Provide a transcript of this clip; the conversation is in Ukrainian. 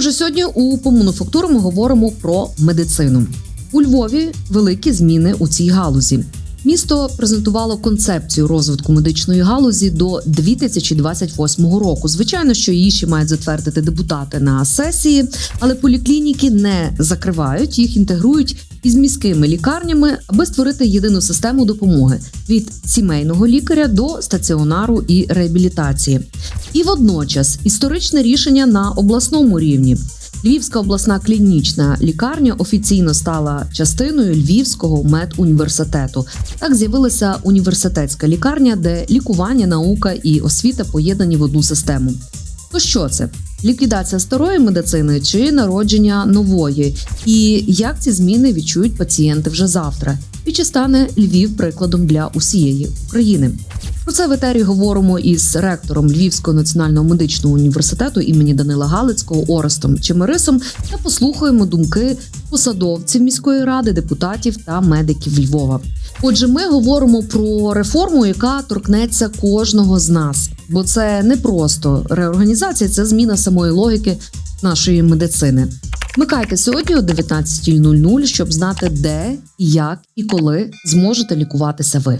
Отже, сьогодні у помануфактуру ми говоримо про медицину. У Львові великі зміни у цій галузі. Місто презентувало концепцію розвитку медичної галузі до 2028 року. Звичайно, що її ще мають затвердити депутати на сесії, але поліклініки не закривають, їх інтегрують із міськими лікарнями, аби створити єдину систему допомоги від сімейного лікаря до стаціонару і реабілітації. І водночас історичне рішення на обласному рівні. Львівська обласна клінічна лікарня офіційно стала частиною Львівського медуніверситету. Так з'явилася університетська лікарня, де лікування, наука і освіта поєднані в одну систему. То що це? Ліквідація старої медицини чи народження нової? І як ці зміни відчують пацієнти вже завтра? І чи стане Львів прикладом для усієї України? Про це в етері говоримо із ректором Львівського національного медичного університету імені Данила Галицького Орестом Чемерисом та послухаємо думки посадовців міської ради, депутатів та медиків Львова. Отже, ми говоримо про реформу, яка торкнеться кожного з нас, бо це не просто реорганізація, це зміна самої логіки нашої медицини. Вмикайте сьогодні о 19.00, щоб знати, де, як і коли зможете лікуватися ви.